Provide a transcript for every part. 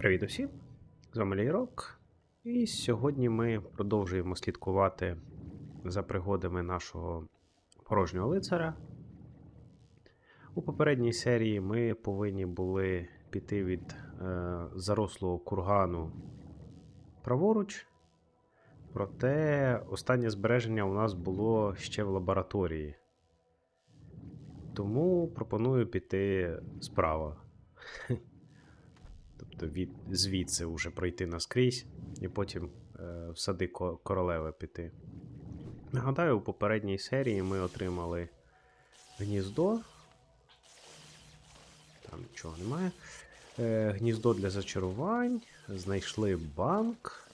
Привіт усім! З вами Лейрок. І сьогодні ми продовжуємо слідкувати за пригодами нашого порожнього лицаря. У попередній серії ми повинні були піти від е, зарослого кургану праворуч. Проте останнє збереження у нас було ще в лабораторії. Тому пропоную піти справа. Тобто від, звідси вже пройти наскрізь і потім е, в сади ко- королеви піти. Нагадаю, у попередній серії ми отримали гніздо. Там нічого немає. Е, гніздо для зачарувань, знайшли банк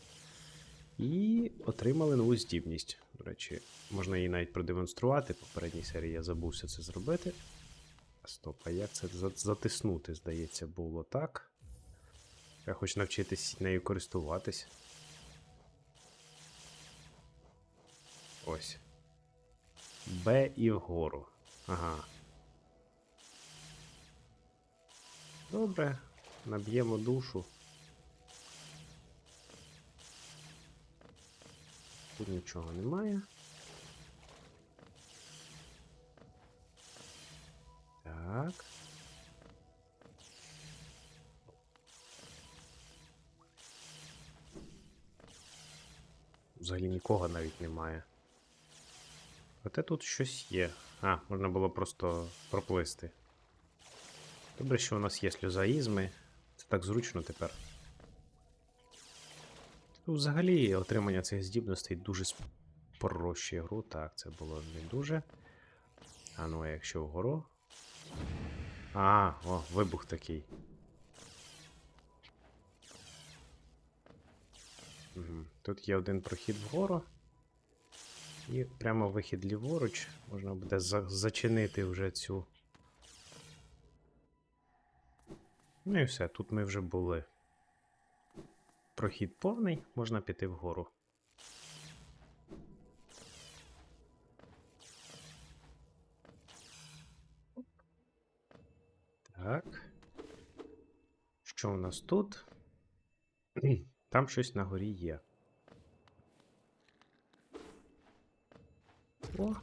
і отримали нову здібність. До речі, можна її навіть продемонструвати. В попередній серії я забувся це зробити. Стоп, а як це затиснути, здається, було так. Я хочу навчитись нею користуватись. Ось. Б і вгору. Ага. Добре. Наб'ємо душу. Тут нічого немає. Так. Взагалі нікого навіть немає. Проте тут щось є. А, можна було просто проплисти. Добре, що у нас є сльозаїзми. Це так зручно тепер. Ну, взагалі, отримання цих здібностей дуже спрощує гру. Так, це було не дуже. А ну, а якщо вгору. А, о, вибух такий. Тут є один прохід вгору. І прямо вихід ліворуч. Можна буде за- зачинити вже цю. Ну і все, тут ми вже були. Прохід повний, можна піти вгору. Так. Що у нас тут? Там щось на горі є. О.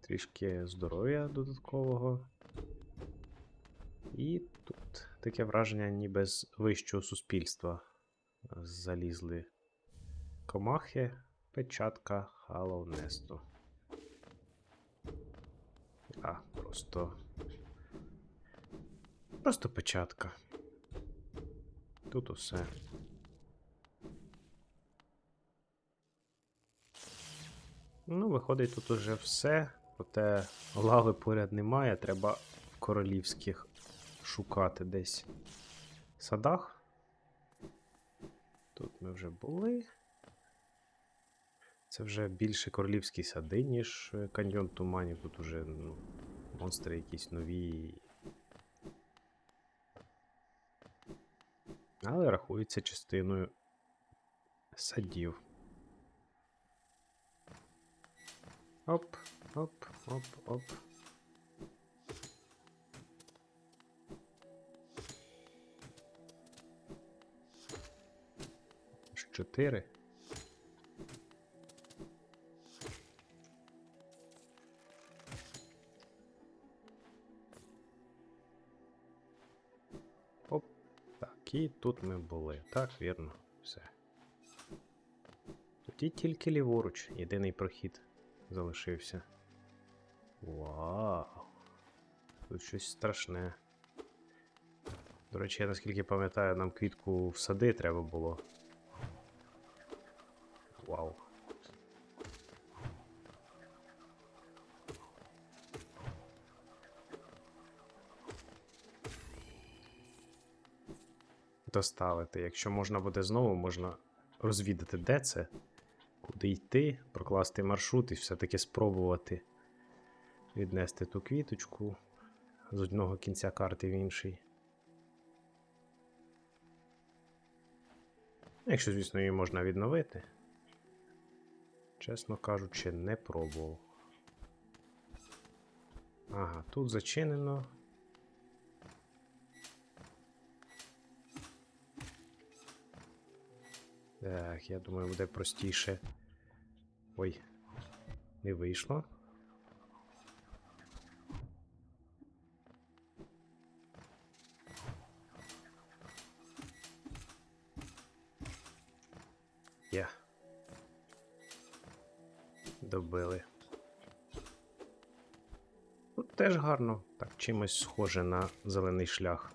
Трішки здоров'я додаткового. І тут таке враження, ніби з вищого суспільства залізли комахи, печатка Халоунесту. А, просто. Просто печатка. Тут усе. Ну, виходить, тут уже все. Проте лави поряд немає. Треба в королівських шукати десь в садах. Тут ми вже були. Це вже більше королівські сади, ніж каньйон туманів. Тут уже ну, монстри якісь нові. Але рахується частиною садів. Оп, оп, оп, оп. Чотири. Так, і тут ми були. Так, вірно, все. Тоді тільки ліворуч, єдиний прохід залишився. Вау. Тут щось страшне. До речі, я наскільки пам'ятаю, нам квітку в сади треба було. Вау. Доставити. Якщо можна буде знову, можна розвідати, де це, куди йти, прокласти маршрут і все-таки спробувати віднести ту квіточку з одного кінця карти в інший. Якщо, звісно, її можна відновити. Чесно кажучи, не пробував. Ага, тут зачинено. Так, я думаю, буде простіше. Ой, не вийшло. Є. Добили. Тут теж гарно. Так, чимось схоже на зелений шлях.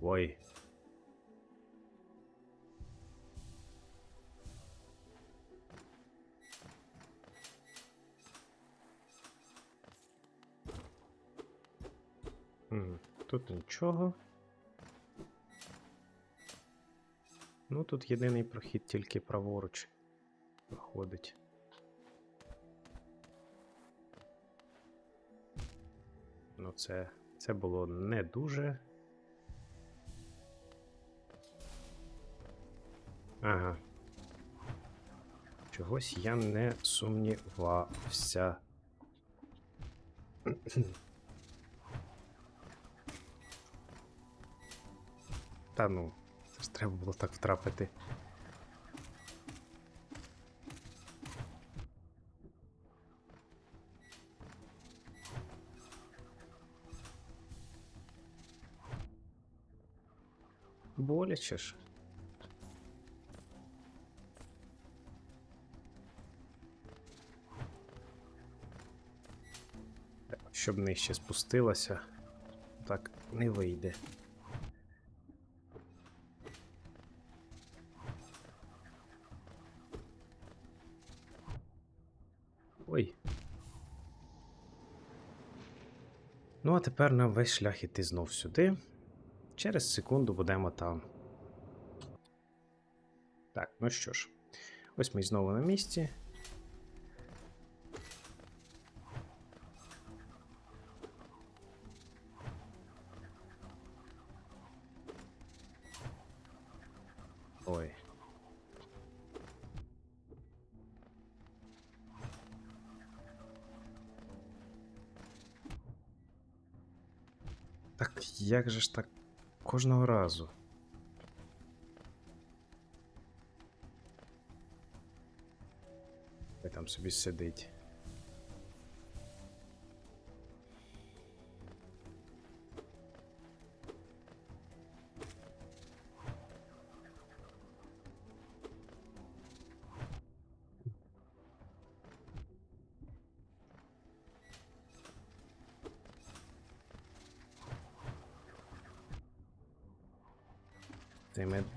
Ой. Нічого. Ну, тут єдиний прохід тільки праворуч проходить. Ну, це, це було не дуже. Ага. Чогось я не сумнівався. Та ну, це ж треба було так втрапити. Боляче ж. Щоб нижче спустилася, так не вийде. Ой. Ну, а тепер нам весь шлях іти знов сюди. Через секунду будемо там. Так, ну що ж, ось ми знову на місці. Так як же ж так кожного разу? Хай там собі сидить.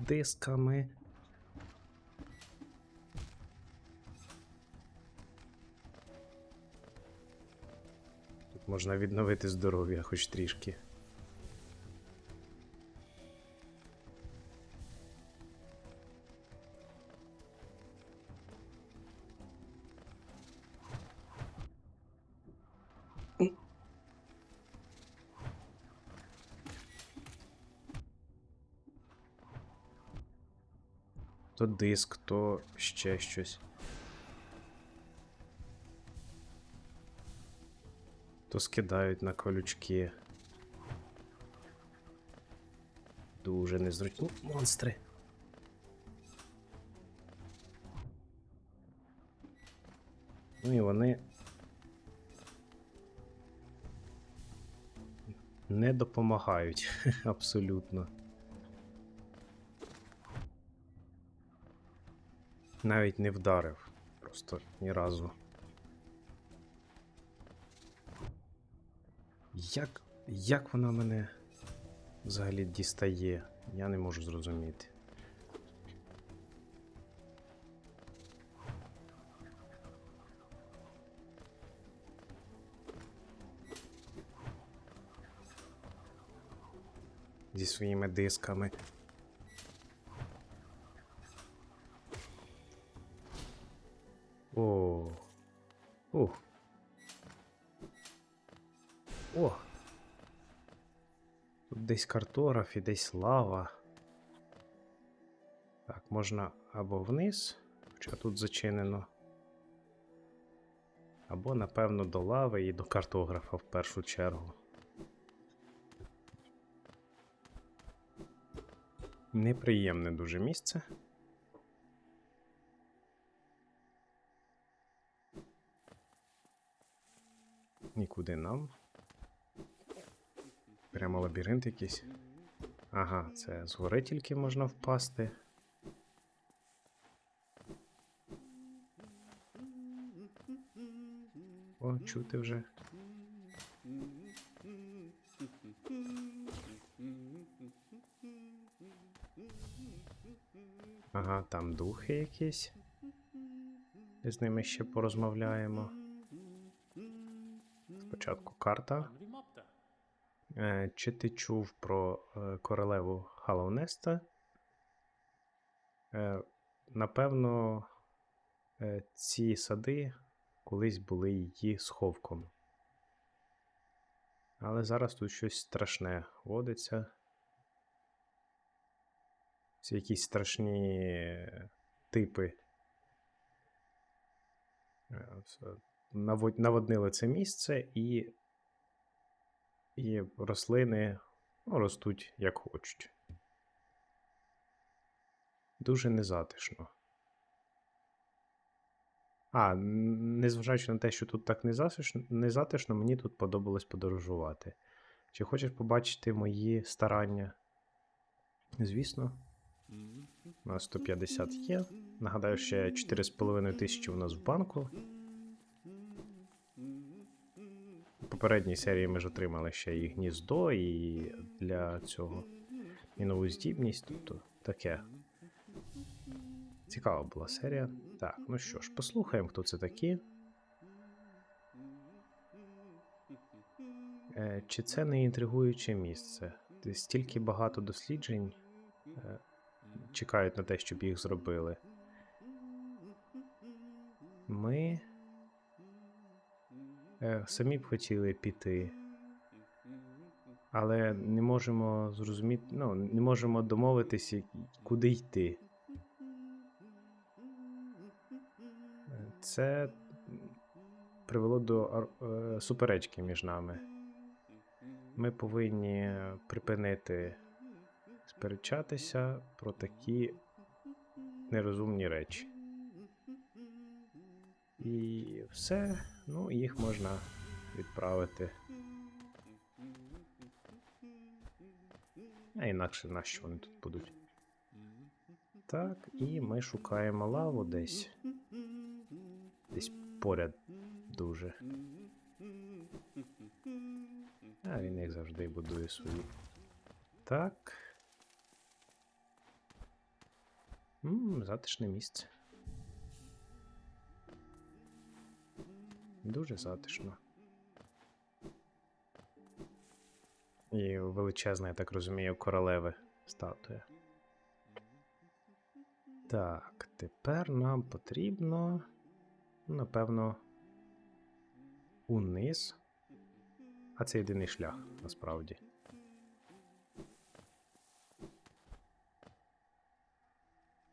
Тими дисками. Тут можна відновити здоров'я хоч трішки. Диск, то ще щось. То скидають на колючки. Дуже незручні монстри. Ну і вони не допомагають абсолютно. Навіть не вдарив. Просто ні разу. Як. Як вона мене взагалі дістає? Я не можу зрозуміти. Зі своїми дисками. О. Ух. О. Тут десь картограф і десь лава. Так, можна або вниз, хоча тут зачинено. Або, напевно, до лави і до картографа в першу чергу. Неприємне дуже місце. Нікуди нам. Прямо лабіринт якийсь. Ага, це згори тільки можна впасти. О, чути вже. Ага, там духи якісь. З ними ще порозмовляємо. Карта. Е, Чи ти чув про е, королеву Халоунеста? Е, Напевно, ці сади колись були її сховком. Але зараз тут щось страшне водиться. Це якісь страшні типи. Наводнили це місце і і рослини ну, ростуть як хочуть. Дуже незатишно. А, незважаючи на те, що тут так незатишно, незатишно, мені тут подобалось подорожувати. Чи хочеш побачити мої старання? Звісно, у нас 150 є. Нагадаю, ще 4,5 тисячі у нас в банку. Попередній серії ми ж отримали ще і гніздо, і для цього і нову здібність, тобто таке. Цікава була серія. Так, ну що ж, послухаємо, хто це такі. Е, чи це не інтригуюче місце? Стільки багато досліджень е, чекають на те, щоб їх зробили. Ми самі б хотіли піти, але не можемо зрозуміти, ну, не можемо домовитися, куди йти. Е, Це привело до е, суперечки між нами. Ми повинні припинити сперечатися про такі нерозумні речі. І все, ну, їх можна відправити. А інакше на що вони тут будуть? Так, і ми шукаємо лаву десь. Десь поряд дуже. А він їх завжди будує свої. Так. Ммм, затишне місце. Дуже затишно. І величезна, я так розумію, королеви статуя. Так, тепер нам потрібно, напевно, униз. А це єдиний шлях, насправді.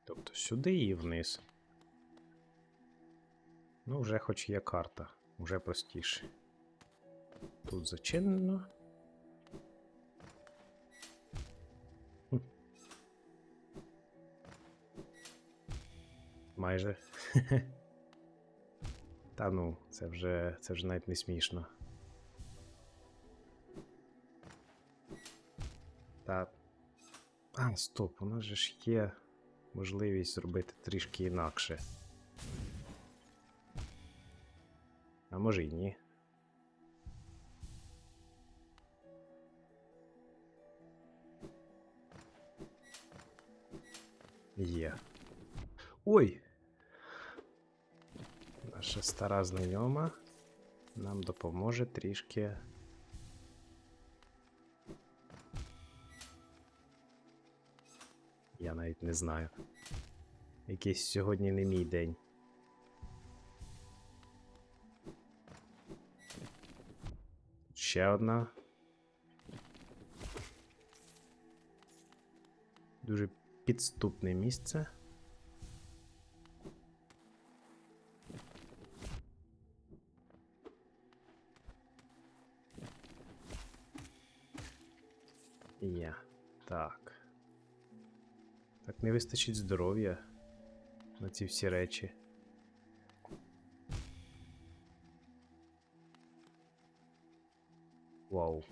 Тобто сюди і вниз. Ну, вже хоч є карта, вже простіше. Тут зачинено. Майже. Та ну, це вже, це вже навіть не смішно. Та. А, стоп, у нас же ж є можливість зробити трішки інакше. А може й ні. Є. Ой! Наша стара знайома нам допоможе трішки. Я навіть не знаю. Якийсь сьогодні не мій день. Ще одна. Дуже підступне місце. Є. Так. Так не вистачить здоров'я на ці всі речі. Вау.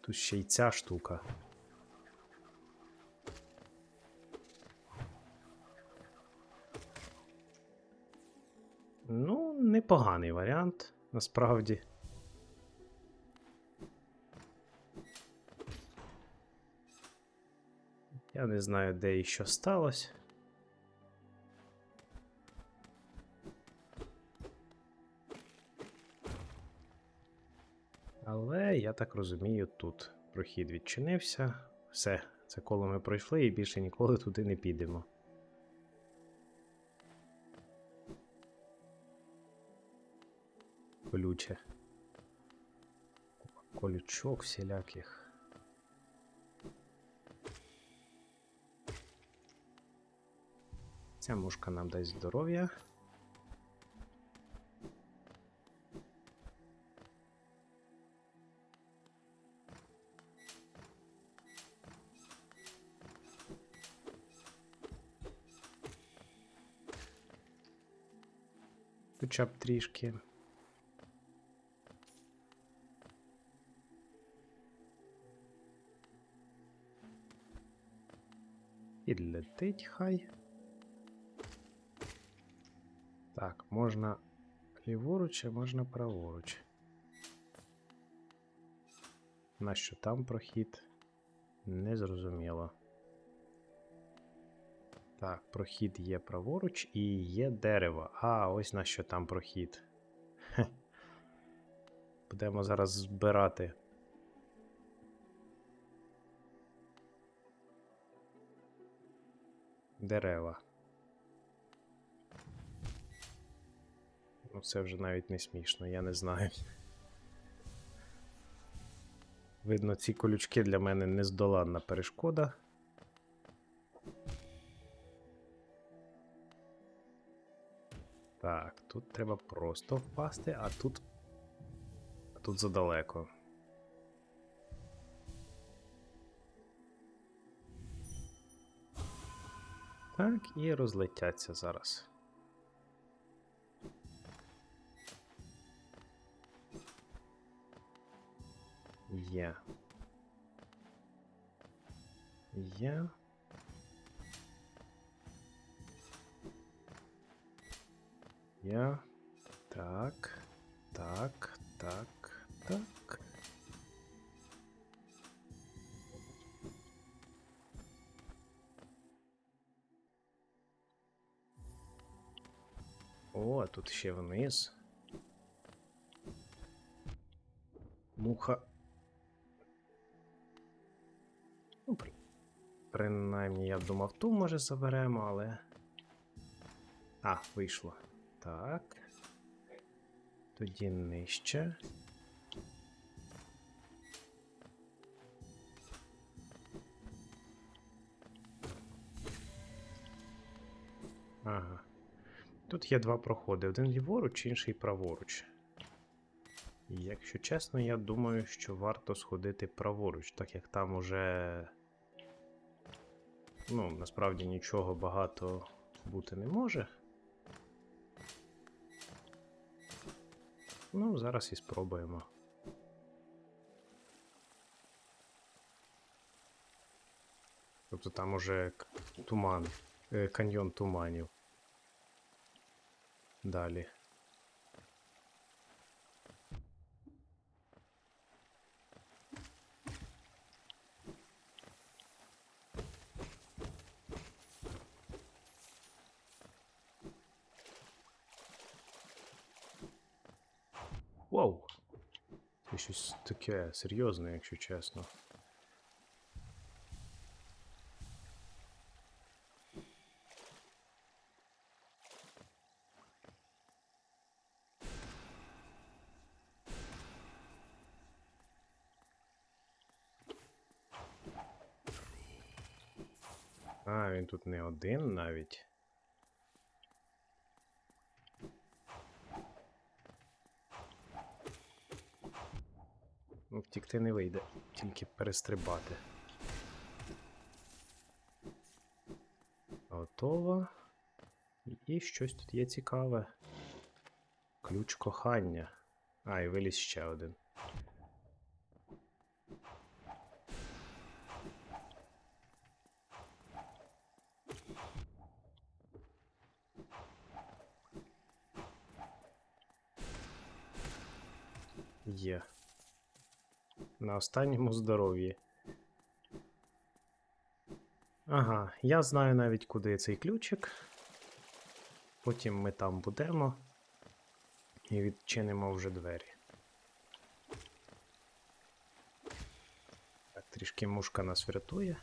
Тут ще й ця штука. Ну, непоганий варіант, насправді. Я не знаю, де і що сталося. Але я так розумію, тут прохід відчинився. Все, це коло ми пройшли і більше ніколи туди не підемо. Колюче. Колючок всіляких. Ця мушка нам дасть здоров'я. Хоча б трішки. Підлетить хай. Так, можна ліворуч, а можна праворуч. Нащо там прохід? Незрозуміло. Так, прохід є праворуч і є дерево. А, ось на що там прохід. Хе. Будемо зараз збирати. Дерева. Ну, це вже навіть не смішно, я не знаю. Видно, ці колючки для мене нездоланна перешкода. Тут треба просто впасти, а тут. А тут задалеко. Так, і розлетяться зараз. Є. Є. Я. Так. Так. Так. Так. О, а тут ще вниз. Муха. Ну, при... принаймні, я думав, ту може заберемо, але. А, вийшло. Так. Тоді нижче. Ага. Тут є два проходи: один ліворуч, інший праворуч. І якщо чесно, я думаю, що варто сходити праворуч, так як там уже. Ну, насправді нічого багато бути не може. Ну, зараз і спробуємо. Тобто там уже туман, е, каньйон туманів. Далі. Вау! Це щось таке серйозне, якщо чесно. А, він тут не один навіть. Втікти не вийде, тільки перестрибати. Готово. І щось тут є цікаве. Ключ кохання. А, і виліз ще один. Є. На останньому здоров'ї. Ага, я знаю навіть, куди цей ключик. Потім ми там будемо і відчинимо вже двері. Так, трішки мушка нас врятує.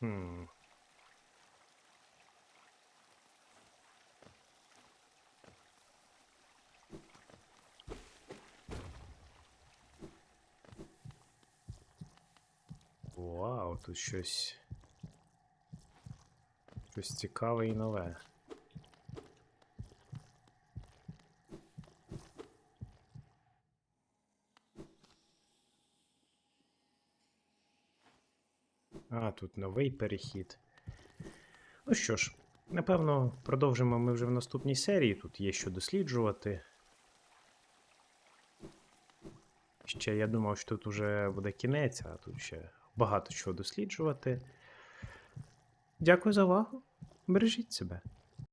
Хм. Тут щось. Щось цікаве і нове. А, тут новий перехід. Ну що ж, напевно, продовжимо ми вже в наступній серії. Тут є що досліджувати. Ще я думав, що тут вже буде кінець, а тут ще багато чого досліджувати. Дякую за увагу. Бережіть себе.